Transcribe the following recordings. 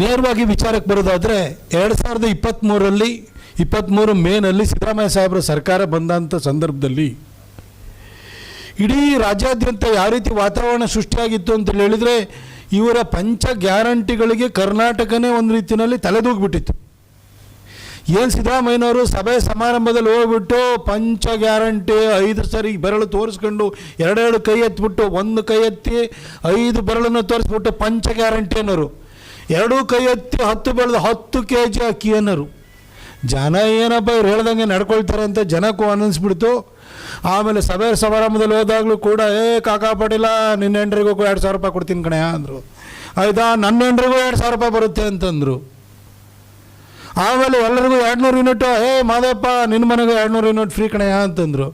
ನೇರವಾಗಿ ವಿಚಾರಕ್ಕೆ ಬರೋದಾದರೆ ಎರಡು ಸಾವಿರದ ಇಪ್ಪತ್ತ್ಮೂರಲ್ಲಿ ಇಪ್ಪತ್ತ್ಮೂರು ಮೇನಲ್ಲಿ ಸಿದ್ದರಾಮಯ್ಯ ಸಾಹೇಬರ ಸರ್ಕಾರ ಬಂದಂಥ ಸಂದರ್ಭದಲ್ಲಿ ಇಡೀ ರಾಜ್ಯಾದ್ಯಂತ ಯಾವ ರೀತಿ ವಾತಾವರಣ ಸೃಷ್ಟಿಯಾಗಿತ್ತು ಅಂತ ಹೇಳಿದರೆ ಇವರ ಪಂಚ ಗ್ಯಾರಂಟಿಗಳಿಗೆ ಕರ್ನಾಟಕನೇ ಒಂದು ರೀತಿಯಲ್ಲಿ ತಲೆದೂಗ್ಬಿಟ್ಟಿತ್ತು. ಏನು ಸಿದ್ದರಾಮಯ್ಯನವರು ಸಭೆ ಸಮಾರಂಭದಲ್ಲಿ ಹೋಗ್ಬಿಟ್ಟು ಪಂಚ ಗ್ಯಾರಂಟಿ ಐದು ಸರಿ ಬೆರಳು ತೋರಿಸ್ಕೊಂಡು ಎರಡೆರಡು ಕೈ ಎತ್ಬಿಟ್ಟು ಒಂದು ಕೈ ಎತ್ತಿ ಐದು ಬೆರಳನ್ನು ತೋರಿಸ್ಬಿಟ್ಟು ಪಂಚ ಗ್ಯಾರಂಟಿ ಅನ್ನೋರು. ಎರಡೂ ಕೈ ಎತ್ತಿ ಹತ್ತು ಬೆಳೆದು ಹತ್ತು ಕೆ ಜಿ ಅಕ್ಕಿ ಅನ್ನರು ಜನ ಏನಪ್ಪ ಇವ್ರು ಹೇಳ್ದಂಗೆ ನಡ್ಕೊಳ್ತಾರೆ ಅಂತ ಜನಕ್ಕೂ ಅನ್ನಿಸ್ಬಿಡ್ತು. ಆಮೇಲೆ ಸಭೆ ಸಮಾರಂಭದಲ್ಲಿ ಹೋದಾಗಲೂ ಕೂಡ, ಏ, ಕಾಕಾ ಪಾಟೀಲ, ನಿನ್ನ ಹೆಂಡ್ರಿಗೂ ಎರಡು ಸಾವಿರ ರೂಪಾಯಿ ಕೊಡ್ತೀನಿ ಕಣೆಯ ಅಂದರು. ಆಯಿತಾ, ನನ್ನ ಹೆಂಡ್ರಿಗೂ ಎರಡು ಸಾವಿರ ರೂಪಾಯಿ ಬರುತ್ತೆ, ಅಂತಂದರು. ಆಮೇಲೆ ಎಲ್ಲರಿಗೂ ಎರಡುನೂರು ಯೂನಿಟ್, ಏ, ಮಾದಪ್ಪ, ನಿನ್ನ ಮನೆಗೆ ಎರಡುನೂರು ಯೂನಿಟ್ ಫ್ರೀ ಕಣೆಯ, ಅಂತಂದರು.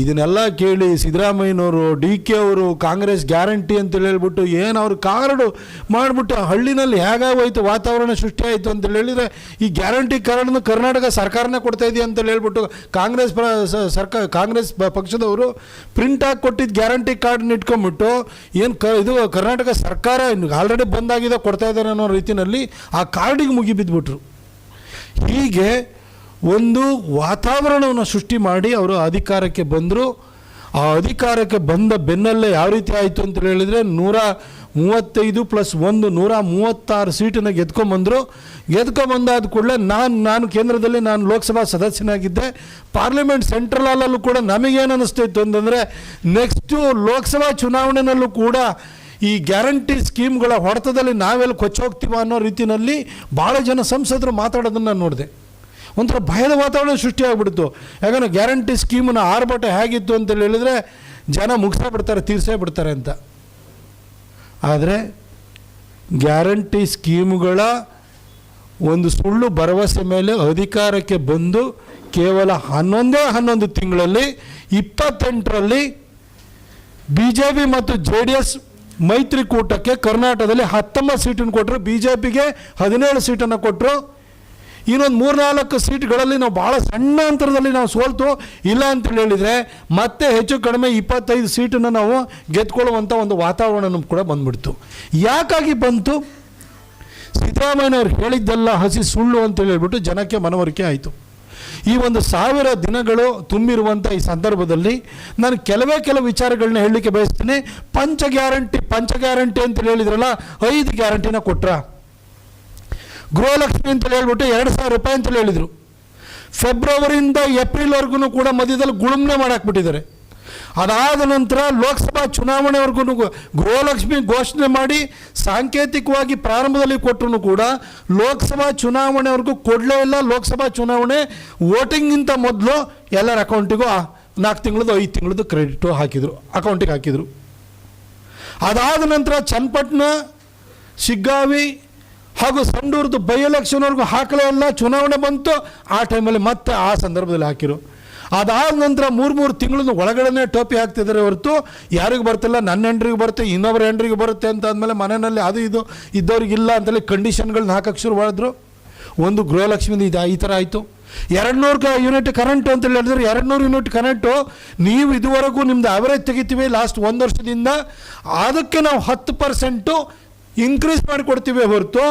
ಇದನ್ನೆಲ್ಲ ಕೇಳಿ ಸಿದ್ದರಾಮಯ್ಯನವರು ಡಿ ಕೆ ಅವರು, ಕಾಂಗ್ರೆಸ್ ಗ್ಯಾರಂಟಿ ಅಂತೇಳಿ ಹೇಳ್ಬಿಟ್ಟು ಏನು ಅವ್ರ ಕಾರ್ಡು ಮಾಡಿಬಿಟ್ಟು ಹಳ್ಳಿನಲ್ಲಿ ಹೇಗಾಗೋಯ್ತು, ವಾತಾವರಣ ಸೃಷ್ಟಿ ಆಯಿತು ಅಂತ ಹೇಳಿದರೆ, ಈ ಗ್ಯಾರಂಟಿ ಕಾರ್ಡನ್ನು ಕರ್ನಾಟಕ ಸರ್ಕಾರನೇ ಕೊಡ್ತಾ ಇದೆಯಾ ಅಂತ ಹೇಳ್ಬಿಟ್ಟು ಕಾಂಗ್ರೆಸ್ ಪ್ರ ಸರ್ಕಾರ ಕಾಂಗ್ರೆಸ್ ಪಕ್ಷದವರು ಪ್ರಿಂಟ್ ಹಾಕಿ ಕೊಟ್ಟಿದ್ದು ಗ್ಯಾರಂಟಿ ಕಾರ್ಡ್ನ ಇಟ್ಕೊಂಬಿಟ್ಟು ಏನು ಕ, ಇದು ಕರ್ನಾಟಕ ಸರ್ಕಾರ ಆಲ್ರೆಡಿ ಬಂದಾಗಿದೆ, ಕೊಡ್ತಾ ಇದ್ದಾರೆ ಅನ್ನೋ ರೀತಿಯಲ್ಲಿ ಆ ಕಾರ್ಡಿಗೆ ಮುಗಿಬಿದ್ಬಿಟ್ರು. ಹೀಗೆ ಒಂದು ವಾತಾವರಣವನ್ನು ಸೃಷ್ಟಿ ಮಾಡಿ ಅವರು ಅಧಿಕಾರಕ್ಕೆ ಬಂದರು. ಆ ಅಧಿಕಾರಕ್ಕೆ ಬಂದ ಬೆನ್ನಲ್ಲೇ ಯಾವ ರೀತಿ ಆಯಿತು ಅಂತ ಹೇಳಿದರೆ ನೂರ ಮೂವತ್ತೈದು ಪ್ಲಸ್ ಒಂದು ನೂರ ಮೂವತ್ತಾರು ಸೀಟನ್ನು ಗೆದ್ಕೊಂಬಂದರು. ಗೆದ್ಕೊಂಬಂದಾದ ಕೂಡಲೇ ನಾನು ನಾನು ಕೇಂದ್ರದಲ್ಲಿ ನಾನು ಲೋಕಸಭಾ ಸದಸ್ಯನಾಗಿದ್ದೆ. ಪಾರ್ಲಿಮೆಂಟ್ ಸೆಂಟ್ರಲ್ ಹಾಲಲ್ಲೂ ಕೂಡ ನಮಗೇನು ಅನ್ನಿಸ್ತಿತ್ತು ಅಂತಂದರೆ ನೆಕ್ಸ್ಟು ಲೋಕಸಭಾ ಚುನಾವಣೆಯಲ್ಲೂ ಕೂಡ ಈ ಗ್ಯಾರಂಟಿ ಸ್ಕೀಮ್ಗಳ ಹೊಡೆತದಲ್ಲಿ ನಾವೆಲ್ಲ ಕೊಚ್ಚೋಗ್ತೀವ ಅನ್ನೋ ರೀತಿಯಲ್ಲಿ ಭಾಳ ಜನ ಸಂಸದರು ಮಾತಾಡೋದನ್ನು ನೋಡಿದೆ. ಒಂಥರ ಭಯದ ವಾತಾವರಣ ಸೃಷ್ಟಿಯಾಗ್ಬಿಡ್ತು. ಯಾಕಂದರೆ ಗ್ಯಾರಂಟಿ ಸ್ಕೀಮನ್ನ ಆರ್ಭಟ ಹೇಗಿತ್ತು ಅಂತ ಹೇಳಿದರೆ ಜನ ಮುಗಿಸೇ ಬಿಡ್ತಾರೆ, ತೀರ್ಸೇ ಬಿಡ್ತಾರೆ ಅಂತ. ಆದರೆ ಗ್ಯಾರಂಟಿ ಸ್ಕೀಮ್ಗಳ ಒಂದು ಸುಳ್ಳು ಭರವಸೆ ಮೇಲೆ ಅಧಿಕಾರಕ್ಕೆ ಬಂದು ಕೇವಲ ಹನ್ನೊಂದೇ ಹನ್ನೊಂದು ತಿಂಗಳಲ್ಲಿ ಇಪ್ಪತ್ತೆಂಟರಲ್ಲಿ ಬಿ ಜೆ ಪಿ ಮತ್ತು ಜೆ ಡಿ ಎಸ್ ಮೈತ್ರಿಕೂಟಕ್ಕೆ ಕರ್ನಾಟಕದಲ್ಲಿ ಹತ್ತೊಂಬತ್ತು ಸೀಟನ್ನು ಕೊಟ್ಟರು. ಬಿ ಜೆ ಪಿಗೆ ಹದಿನೇಳು ಸೀಟನ್ನು ಕೊಟ್ಟರು. ಇನ್ನೊಂದು ಮೂರ್ನಾಲ್ಕು ಸೀಟ್ಗಳಲ್ಲಿ ನಾವು ಭಾಳ ಸಣ್ಣ ಅಂತರದಲ್ಲಿ ನಾವು ಸೋಲ್ತು. ಇಲ್ಲ ಅಂತ ಹೇಳಿದರೆ ಮತ್ತೆ ಹೆಚ್ಚು ಕಡಿಮೆ ಇಪ್ಪತ್ತೈದು ಸೀಟನ್ನು ನಾವು ಗೆದ್ಕೊಳ್ಳುವಂಥ ಒಂದು ವಾತಾವರಣ ಕೂಡ ಬಂದ್ಬಿಡ್ತು. ಯಾಕಾಗಿ ಬಂತು? ಸಿದ್ದರಾಮಯ್ಯನವ್ರು ಹೇಳಿದ್ದೆಲ್ಲ ಹಸಿ ಸುಳ್ಳು ಅಂತ ಹೇಳ್ಬಿಟ್ಟು ಜನಕ್ಕೆ ಮನವರಿಕೆ ಆಯಿತು. ಈ ಒಂದು ಸಾವಿರ ದಿನಗಳು ತುಂಬಿರುವಂಥ ಈ ಸಂದರ್ಭದಲ್ಲಿ ನಾನು ಕೆಲವೇ ಕೆಲವು ವಿಚಾರಗಳನ್ನ ಹೇಳಲಿಕ್ಕೆ ಬಯಸ್ತೀನಿ. ಪಂಚ ಗ್ಯಾರಂಟಿ ಪಂಚ ಗ್ಯಾರಂಟಿ ಅಂತ ಹೇಳಿದ್ರಲ್ಲ, ಐದು ಗ್ಯಾರಂಟಿನ ಕೊಟ್ರ. ಗೃಹಲಕ್ಷ್ಮಿ ಅಂತ ಹೇಳ್ಬಿಟ್ಟು ಎರಡು ಸಾವಿರ ರೂಪಾಯಿ ಅಂತ ಹೇಳಿದರು. ಫೆಬ್ರವರಿಯಿಂದ ಏಪ್ರಿಲ್ವರೆಗೂ ಕೂಡ ಮಧ್ಯದಲ್ಲಿ ಗುಳುಮ್ನೆ ಮಾಡಾಕ್ಬಿಟ್ಟಿದ್ದಾರೆ. ಅದಾದ ನಂತರ ಲೋಕಸಭಾ ಚುನಾವಣೆವರೆಗೂ ಗೃಹಲಕ್ಷ್ಮಿ ಘೋಷಣೆ ಮಾಡಿ ಸಾಂಕೇತಿಕವಾಗಿ ಪ್ರಾರಂಭದಲ್ಲಿ ಕೊಟ್ಟರು ಕೂಡ ಲೋಕಸಭಾ ಚುನಾವಣೆವರೆಗೂ ಕೊಡಲೇ ಇಲ್ಲ. ಲೋಕಸಭಾ ಚುನಾವಣೆ ವೋಟಿಂಗಿಂತ ಮೊದಲು ಎಲ್ಲರ ಅಕೌಂಟಿಗೂ ನಾಲ್ಕು ತಿಂಗಳದ್ದು, ಐದು ತಿಂಗಳದ್ದು ಕ್ರೆಡಿಟು ಹಾಕಿದರು, ಅಕೌಂಟಿಗೆ ಹಾಕಿದರು. ಅದಾದ ನಂತರ ಚನ್ನಪಟ್ಟಣ, ಶಿಗ್ಗಾವಿ ಹಾಗೂ ಸಂಡೂರ್ದು ಬೈ ಎಲೆಕ್ಷನ್ವರೆಗೂ ಹಾಕಲೇ ಇಲ್ಲ. ಚುನಾವಣೆ ಬಂತು. ಆ ಟೈಮಲ್ಲಿ ಮತ್ತೆ ಆ ಸಂದರ್ಭದಲ್ಲಿ ಹಾಕಿರು. ಅದಾದ ನಂತರ ಮೂರು ಮೂರು ತಿಂಗಳನ್ನ ಒಳಗಡೆ ಟೋಪಿ ಹಾಕ್ತಿದ್ದಾರೆ ಹೊರತು ಯಾರಿಗೂ ಬರ್ತಿಲ್ಲ. ನನ್ನ ಹೆಂಡ್ರಿಗೆ ಬರುತ್ತೆ, ಇನ್ನೊಬ್ಬರ ಹೆಂಡ್ರಿಗೆ ಬರುತ್ತೆ ಅಂತ ಅಂದಮೇಲೆ ಮನೆಯಲ್ಲಿ ಅದು ಇದು ಇದ್ದವ್ರಿಗಿಲ್ಲ ಅಂತೇಳಿ ಕಂಡೀಷನ್ಗಳನ್ನ ಹಾಕಕ್ಕೆ ಶುರು ಮಾಡಿದ್ರು. ಒಂದು ಗೃಹಲಕ್ಷ್ಮಿ ಇದು ಈ ಥರ ಆಯಿತು. ಎರಡು ಯೂನಿಟ್ ಕರೆಂಟು ಅಂತ ಹೇಳಿದ್ರೆ ಎರಡು ನೂರು ಯೂನಿಟ್ ಕರೆಂಟು ನೀವು ಇದುವರೆಗೂ ನಿಮ್ದು ಅವರೇಜ್ ತೆಗಿತೀವಿ ಲಾಸ್ಟ್ ಒಂದು ವರ್ಷದಿಂದ. ಅದಕ್ಕೆ ನಾವು ಹತ್ತು ಪರ್ಸೆಂಟು ಇನ್ಕ್ರೀಸ್ ಮಾಡಿಕೊಡ್ತೀವಿ ಹೊರತು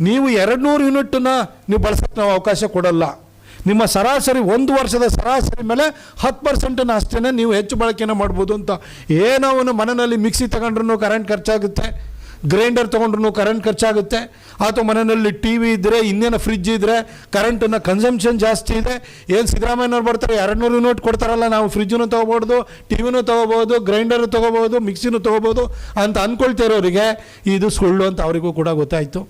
ನೀವು ಎರಡು ನೂರು ಯೂನಿಟನ್ನ ನೀವು ಬಳಸೋಕ್ಕೆ ನಾವು ಅವಕಾಶ ಕೊಡಲ್ಲ. ನಿಮ್ಮ ಸರಾಸರಿ ಒಂದು ವರ್ಷದ ಸರಾಸರಿ ಮೇಲೆ ಹತ್ತು ಪರ್ಸೆಂಟನ್ನು ಅಷ್ಟೇ ನೀವು ಹೆಚ್ಚು ಬಳಕೆನ ಮಾಡ್ಬೋದು ಅಂತ. ಏನೋ ಅವನು ಮನೆಯಲ್ಲಿ ಮಿಕ್ಸಿ ತಗೊಂಡ್ರೂ ಕರೆಂಟ್ ಖರ್ಚಾಗುತ್ತೆ. ಗ್ರೈಂಡರ್ ತೊಗೊಂಡ್ರು ಕರೆಂಟ್ ಖರ್ಚಾಗುತ್ತೆ. ಅಥವಾ ಮನೆಯಲ್ಲಿ ಟಿ ವಿ ಇದ್ದರೆ ಇನ್ನೇನು ಫ್ರಿಜ್ ಇದ್ದರೆ ಕರೆಂಟನ್ನು ಕನ್ಸಂಪ್ಷನ್ ಜಾಸ್ತಿ ಇದೆ. ಏನು ಸಿದ್ದರಾಮಯ್ಯನವ್ರು ಬರ್ತಾರೆ ಎರಡು ನೂರು ಯೂನಿಟ್ ಕೊಡ್ತಾರಲ್ಲ, ನಾವು ಫ್ರಿಜ್ಜನ್ನು ತೊಗೋಬೋದು ಟಿ ವಿನೂ ತೊಗೋಬೋದು, ಗ್ರೈಂಡರ್ ತೊಗೋಬೋದು ಮಿಕ್ಸಿನೂ ತೊಗೋಬೋದು ಅಂತ ಅಂದ್ಕೊಳ್ತಿರೋರಿಗೆ ಇದು ಸುಳ್ಳು ಅಂತ ಅವರಿಗೂ ಕೂಡ ಗೊತ್ತಾಯಿತು.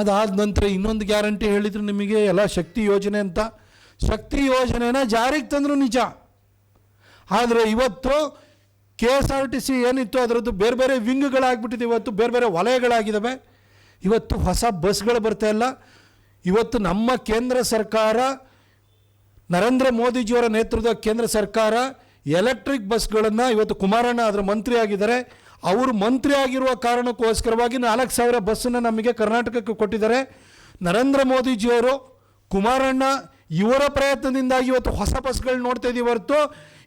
ಅದಾದ ನಂತರ ಇನ್ನೊಂದು ಗ್ಯಾರಂಟಿ ಹೇಳಿದ್ರು ನಿಮಗೆ, ಎಲ್ಲ ಶಕ್ತಿ ಯೋಜನೆ ಅಂತ. ಶಕ್ತಿ ಯೋಜನೆನ ಜಾರಿಗೆ ತಂದರು ನಿಜ. ಆದರೆ ಇವತ್ತು K S R T C ಏನಿತ್ತು ಅದರದ್ದು ಬೇರೆ ಬೇರೆ ವಿಂಗ್ಗಳಾಗ್ಬಿಟ್ಟಿದೆ. ಇವತ್ತು ಬೇರೆ ಬೇರೆ ವಲಯಗಳಾಗಿದ್ದಾವೆ ಇವತ್ತು ಹೊಸ ಬಸ್ಗಳು ಬರ್ತಾ ಇಲ್ಲ. ಇವತ್ತು ನಮ್ಮ ಕೇಂದ್ರ ಸರ್ಕಾರ, ನರೇಂದ್ರ ಮೋದಿಜಿಯವರ ನೇತೃತ್ವದ ಕೇಂದ್ರ ಸರ್ಕಾರ ಎಲೆಕ್ಟ್ರಿಕ್ ಬಸ್ಗಳನ್ನು ಇವತ್ತು ಕುಮಾರಣ್ಣ ಅದರ ಮಂತ್ರಿ ಆಗಿದ್ದಾರೆ. ಅವರು ಮಂತ್ರಿ ಆಗಿರುವ ಕಾರಣಕ್ಕೋಸ್ಕರವಾಗಿ ನಾಲ್ಕು ಸಾವಿರ ಬಸ್ಸನ್ನು ನಮಗೆ ಕರ್ನಾಟಕಕ್ಕೆ ಕೊಟ್ಟಿದ್ದಾರೆ. ನರೇಂದ್ರ ಮೋದಿಜಿಯವರು, ಕುಮಾರಣ್ಣ ಇವರ ಪ್ರಯತ್ನದಿಂದಾಗಿ ಇವತ್ತು ಹೊಸ ಬಸ್ಗಳು ನೋಡ್ತಾ ಇದ್ದೀವಿ ಹೊರತು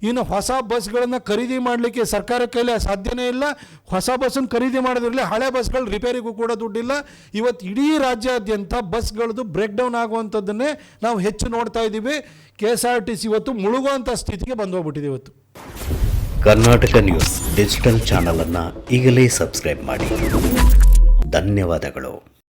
ಇನ್ನು ಹೊಸ ಬಸ್ಗಳನ್ನು ಖರೀದಿ ಮಾಡಲಿಕ್ಕೆ ಸರ್ಕಾರ ಕೈಲಿ ಸಾಧ್ಯನೇ ಇಲ್ಲ. ಹೊಸ ಬಸ್ಸನ್ನು ಖರೀದಿ ಮಾಡೋದ್ರಲ್ಲಿ ಹಳೆ ಬಸ್ಗಳು ರಿಪೇರಿಗೂ ಕೂಡ ದುಡ್ಡಿಲ್ಲ. ಇವತ್ತು ಇಡೀ ರಾಜ್ಯಾದ್ಯಂತ ಬಸ್ಗಳದ್ದು ಬ್ರೇಕ್ ಡೌನ್ ಆಗುವಂಥದ್ದನ್ನೇ ನಾವು ಹೆಚ್ಚು ನೋಡ್ತಾ ಇದ್ದೀವಿ. K S R T C ಇವತ್ತು ಮುಳುಗುವಂಥ ಸ್ಥಿತಿಗೆ ಬಂದು ಹೋಗ್ಬಿಟ್ಟಿದೆ ಇವತ್ತು. ಕರ್ನಾಟಕ ನ್ಯೂಸ್ ಡಿಜಿಟಲ್ ಚಾನಲನ್ನು ಈಗಲೇ ಸಬ್ಸ್ಕ್ರೈಬ್ ಮಾಡಿ. ಧನ್ಯವಾದಗಳು.